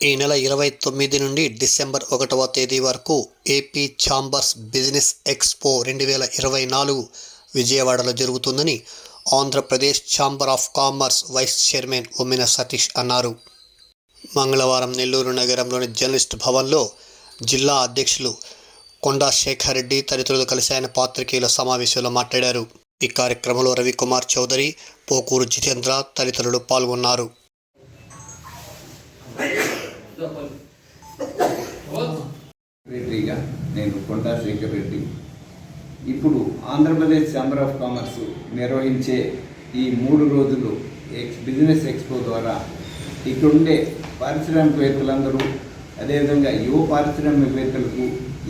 ఈ నెల ఇరవై తొమ్మిది నుండి డిసెంబర్ ఒకటవ తేదీ వరకు ఏపీ ఛాంబర్స్ బిజినెస్ ఎక్స్పో రెండు వేల ఇరవై నాలుగు విజయవాడలో జరుగుతుందని Andhra Pradesh chamber of commerce vice chairman ఉమ్మిన Satish అన్నారు. మంగళవారం నెల్లూరు నగరంలోని జర్నలిస్ట్ భవన్లో జిల్లా అధ్యక్షులు కొండా శేఖర్ రెడ్డి తదితరులు కలిసి ఆయన పాత్రికేయుల సమావేశంలో మాట్లాడారు. ఈ కార్యక్రమంలో రవికుమార్ చౌదరి పోకూరు జితేంద్ర తదితరులు పాల్గొన్నారు. సెక్రటరీగా నేను కొండా శేఖర్ రెడ్డి. ఇప్పుడు ఆంధ్రప్రదేశ్ ఛాంబర్ ఆఫ్ కామర్స్ నిర్వహించే ఈ మూడు రోజులు ఎక్స్ బిజినెస్ ఎక్స్పో ద్వారా ఇక్కడుండే పారిశ్రామికవేత్తలందరూ అదేవిధంగా యువ పారిశ్రామికవేత్తలకు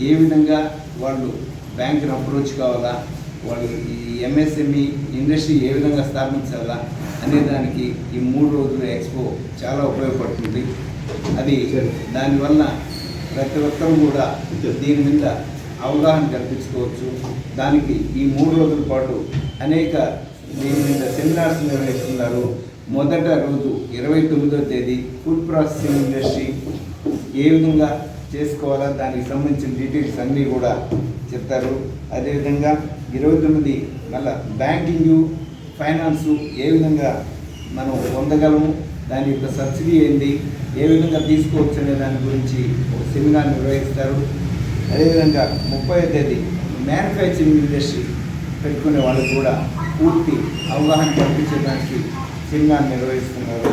ఏ విధంగా వాళ్ళు బ్యాంకును అప్రోచ్ కావాలా వాళ్ళు ఈ ఎంఎస్ఎంఈ ఇండస్ట్రీ ఏ విధంగా స్థాపించాలా అనే దానికి ఈ మూడు రోజుల ఎక్స్పో చాలా ఉపయోగపడుతుంది. అది దానివల్ల ప్రతి ఒక్కరూ కూడా దీని మీద అవగాహన కల్పించుకోవచ్చు. దానికి ఈ మూడు రోజుల పాటు అనేక దీని మీద సెమినార్స్ నిర్వహిస్తున్నారు. మొదట రోజు ఇరవై తొమ్మిదో తేదీ ఫుడ్ ప్రాసెసింగ్ ఇండస్ట్రీ. ఏ విధంగా చేసుకోవాలా దానికి సంబంధించిన డీటెయిల్స్ అన్నీ కూడా చెప్తారు. అదేవిధంగా ఇరవై తొమ్మిది మళ్ళా బ్యాంకింగ్ ఫైనాన్సు ఏ విధంగా మనం పొందగలము? దాని యొక్క సబ్సిడీ ఏంటి ఏ విధంగా తీసుకోవచ్చు అనే దాని గురించి ఒక సెమినార్ నిర్వహిస్తారు. అదేవిధంగా ముప్పై తేదీ మ్యానుఫ్యాక్చరింగ్ ఇండస్ట్రీ పెట్టుకునే వాళ్ళకు కూడా పూర్తి అవగాహన కల్పించడానికి సెమినార్ నిర్వహిస్తున్నారు.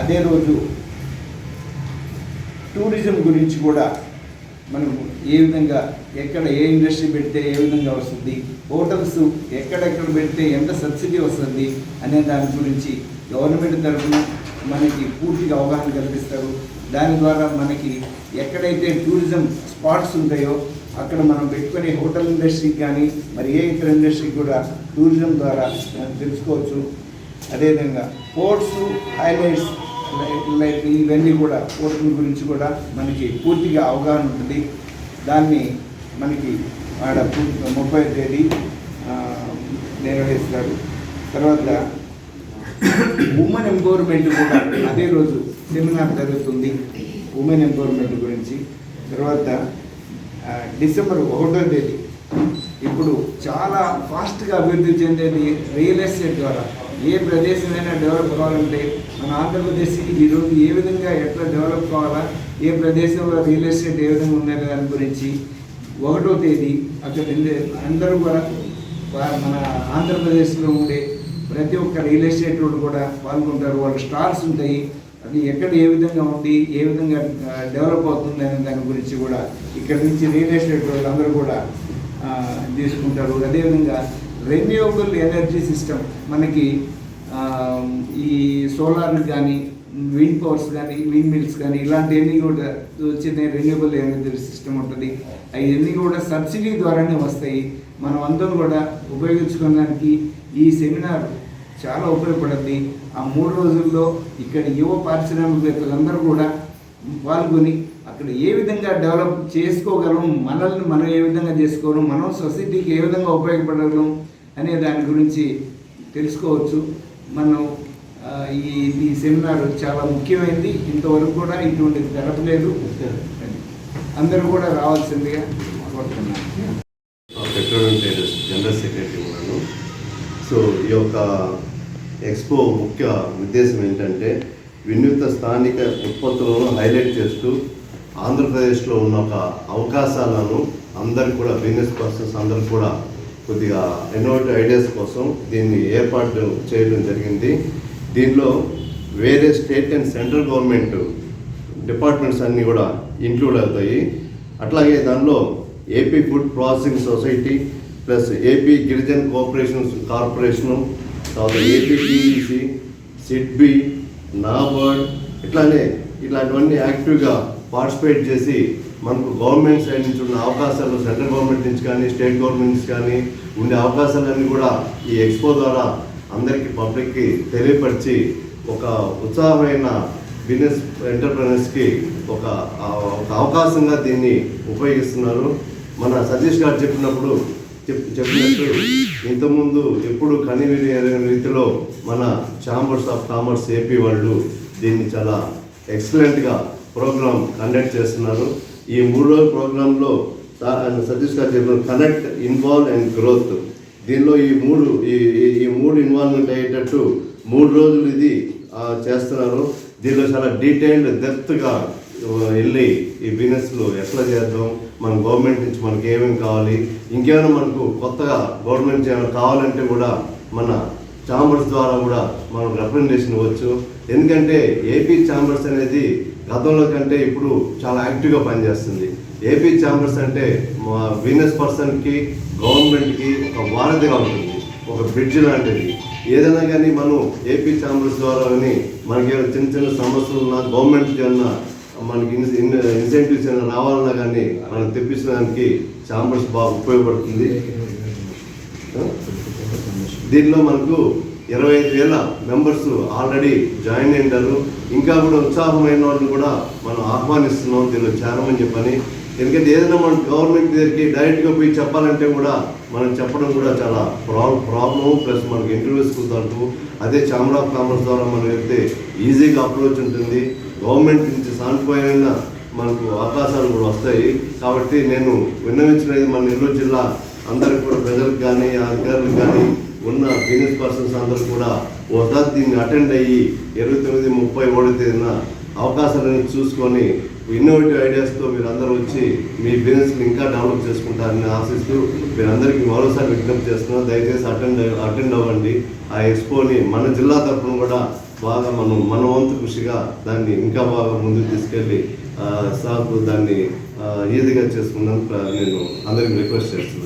అదే రోజు టూరిజం గురించి కూడా మనం ఏ విధంగా ఎక్కడ ఏ ఇండస్ట్రీ పెడితే ఏ విధంగా వస్తుంది హోటల్స్ ఎక్కడెక్కడ పెడితే ఎంత సబ్సిడీ వస్తుంది అనే దాని గురించి గవర్నమెంట్ తరఫున మనకి పూర్తిగా అవగాహన కల్పిస్తారు. దాని ద్వారా మనకి ఎక్కడైతే టూరిజం స్పాట్స్ ఉంటాయో అక్కడ మనం పెట్టుకునే హోటల్ ఇండస్ట్రీకి కానీ మరి ఏ ఇతర ఇండస్ట్రీకి కూడా టూరిజం ద్వారా మనం తెలుసుకోవచ్చు. అదేవిధంగా పోర్ట్స్ హైలైట్స్ లైక్ ఇవన్నీ కూడా పోర్టుల గురించి కూడా మనకి పూర్తిగా అవగాహన ఉంటుంది. దాన్ని మనకి ఆడ ముప్పై తేదీ ఆ, నిర్వహిస్తారు తర్వాత ఉమెన్ ఎంపవర్మెంట్ కూడా అదే రోజు సెమినార్ జరుగుతుంది. ఉమెన్ ఎంపవర్మెంట్ గురించి. తర్వాత డిసెంబర్ ఒకటో తేదీ. ఇప్పుడు చాలా ఫాస్ట్గా అభివృద్ధి చెందేది రియల్ ఎస్టేట్ ద్వారా. ఏ ప్రదేశమైనా డెవలప్ కావాలంటే మన ఆంధ్రప్రదేశ్కి ఈరోజు ఏ విధంగా ఎట్లా డెవలప్ కావాలా ఏ ప్రదేశంలో రియల్ ఎస్టేట్ ఏ విధంగా ఉందనే దాని గురించి ఒకటో తేదీ అక్కడ ఉండే- అందరూ కూడా మన ఆంధ్రప్రదేశ్లో ఉండే ప్రతి ఒక్క రియల్ ఎస్టేట్ వాళ్ళు కూడా పాల్గొంటారు. వాళ్ళ స్టాల్స్ ఉంటాయి. అది ఎక్కడ ఏ విధంగా ఉంది ఏ విధంగా డెవలప్ అవుతుంది అనే దాని గురించి కూడా ఇక్కడ నుంచి రియల్ ఎస్టేట్ వాళ్ళు అందరూ కూడా తీసుకుంటారు. అదేవిధంగా రెన్యూవబుల్ ఎనర్జీ సిస్టమ్ మనకి ఈ సోలార్ కానీ విండ్ పవర్స్ కానీ విండ్ మిల్స్ కానీ ఇలాంటివన్నీ కూడా వచ్చిన రెన్యూవబుల్ ఎనర్జీ సిస్టమ్ ఉంటుంది. అవన్నీ కూడా సబ్సిడీ ద్వారానే వస్తాయి. మనం అందరం కూడా ఉపయోగించుకోవడానికి ఈ సెమినార్ చాలా ఉపయోగపడుద్ది ఆ మూడు రోజుల్లో ఇక్కడ యువ పారిశ్రామికవేత్తలందరూ కూడా పాల్గొని అక్కడ ఏ విధంగా డెవలప్ చేసుకోగలం మనల్ని మనం ఏ విధంగా చేసుకోగలం మనం సొసైటీకి ఏ విధంగా ఉపయోగపడగలం అనే దాని గురించి తెలుసుకోవచ్చు. మనం ఈ ఈ సెమినార్ చాలా ముఖ్యమైనది ఇంతవరకు కూడా ఇటువంటిది జరపలేదు అందరూ కూడా రావాల్సిందిగా కోరుతున్నాను. జనరల్ సెక్రటరీ ఉన్నాను. సో ఈ యొక్క ఎక్స్పో ముఖ్య ఉద్దేశం ఏంటంటే వినూత్న స్థానిక ఉత్పత్తులను హైలైట్ చేస్తూ ఆంధ్రప్రదేశ్లో ఉన్న ఒక అవకాశాలను అందరికి కూడా బిజినెస్ పర్సన్స్ అందరికి కూడా కొద్దిగా ఇన్నోవేటివ్ ఐడియాస్ కోసం దీన్ని ఏర్పాటు చేయడం జరిగింది. దీనిలో వేరే state and central government departments అన్నీ కూడా ఇంక్లూడ్ అవుతాయి. అట్లాగే దానిలో AP food processing society plus AP Girijan cooperation corporation తర్వాత ఏపీటీసీ సిడ్బి నాబార్డ్ ఇట్లానే ఇట్లాంటివన్నీ యాక్టివ్గా పార్టిసిపేట్ చేసి మనకు గవర్నమెంట్ సైడ్ నుంచి ఉన్న అవకాశాలు సెంట్రల్ గవర్నమెంట్ నుంచి కానీ స్టేట్ గవర్నమెంట్ నుంచి కానీ ఉండే అవకాశాలన్నీ కూడా ఈ ఎక్స్పో ద్వారా అందరికీ పబ్లిక్కి తెలియపరిచి ఒక ఉత్సాహమైన బిజినెస్ ఎంటర్ప్రినర్స్కి ఒక ఒక అవకాశంగా దీన్ని ఉపయోగిస్తున్నారు. మన సతీష్ గారు చెప్పినప్పుడు చెప్ చెప్పినట్టు ఇంతకుముందు ఎప్పుడు కనివిని ఎరగని రీతిలో మన ఛాంబర్స్ ఆఫ్ కామర్స్ ఏపీ వాళ్ళు దీన్ని చాలా ఎక్సలెంట్గా ప్రోగ్రామ్ కండక్ట్ చేస్తున్నారు. ఈ మూడు రోజుల ప్రోగ్రాంలో సతీష్ గారు చెప్పిన కనెక్ట్ ఇన్వాల్వ్ అండ్ గ్రోత్ దీనిలో ఈ మూడు ఈ ఈ- మూడు ఇన్వాల్వ్మెంట్ అయ్యేటట్టు మూడు రోజులు ఇది చేస్తున్నారు. దీనిలో చాలా డీటెయిల్డ్ డెప్త్గా వెళ్ళి ఈ బిజినెస్లో ఎట్లా చేద్దాం? మన గవర్నమెంట్ నుంచి మనకి ఏమేమి కావాలి? ఇంకేమైనా మనకు కొత్తగా గవర్నమెంట్ ఏమైనా కావాలంటే కూడా మన ఛాంబర్స్ ద్వారా కూడా మనం రిప్రజెంటేషన్ ఇవ్వచ్చు. ఎందుకంటే ఏపీ ఛాంబర్స్ అనేది గతంలో కంటే ఇప్పుడు చాలా యాక్టివ్గా పనిచేస్తుంది. ఏపీ ఛాంబర్స్ అంటే మా బిజినెస్ పర్సన్కి గవర్నమెంట్కి ఒక వారధిగా ఉంటుంది. ఒక బ్రిడ్జ్ లాంటిది. ఏదైనా కానీ మనం ఏపీ ఛాంబర్స్ ద్వారా కానీ మనకి చిన్న చిన్న సమస్యలు ఉన్నా గవర్నమెంట్కి ఏమన్నా మనకి ఇన్సెంటివ్స్ ఏమైనా రావాలన్నా కానీ మనం తెప్పించడానికి ఛాంబర్స్ బాగా ఉపయోగపడుతుంది. దీనిలో మనకు ఇరవై ఐదు వేల మెంబర్స్ ఆల్రెడీ జాయిన్ అయినారు. ఇంకా కూడా ఉత్సాహమైన వాళ్ళని కూడా మనం ఆహ్వానిస్తున్నాం. దీనిలో చేరమని చెప్పని. ఎందుకంటే ఏదైనా మన గవర్నమెంట్ దగ్గరికి డైరెక్ట్గా పోయి చెప్పాలంటే కూడా మనం చెప్పడం కూడా చాలా ప్రాబ్లం ప్రాబ్లము ప్లస్ మనకి ఇంటర్వ్యూస్ కుదరదు అదే ఛాంబర్ ఆఫ్ కామర్స్ ద్వారా మనం వెళ్తే ఈజీగా అప్రోచ్ ఉంటుంది. గవర్నమెంట్ నుంచి సాంటిపోయిన మనకు అవకాశాలు కూడా వస్తాయి. కాబట్టి నేను విన్నవించినది మన నెల్లూరు జిల్లా అందరికి కూడా ప్రజలకు కానీ అధికారులకు కానీ ఉన్న బిజినెస్ పర్సన్స్ అందరూ కూడా ఒకసారి దీన్ని అటెండ్ అయ్యి ఇరవై తొమ్మిది ముప్పై ఒకటి తేదీన అవకాశాలను చూసుకొని ఇన్నోవేటివ్ ఐడియాస్తో మీరు అందరూ వచ్చి మీ బిజినెస్ని ఇంకా డెవలప్ చేసుకుంటారని ఆశిస్తూ మీరందరికీ మరోసారి విజ్ఞప్తి చేస్తున్నాం దయచేసి అటెండ్ అటెండ్ అవ్వండి. ఆ ఎక్స్పోని మన జిల్లా తరఫున కూడా బాగా మనం మన వంతు కృషిగా దాన్ని ఇంకా బాగా ముందుకు తీసుకెళ్ళి సాగు దాన్ని ఈజీగా చేసుకుందాం నేను అందరికి రిక్వెస్ట్ చేస్తున్నాను.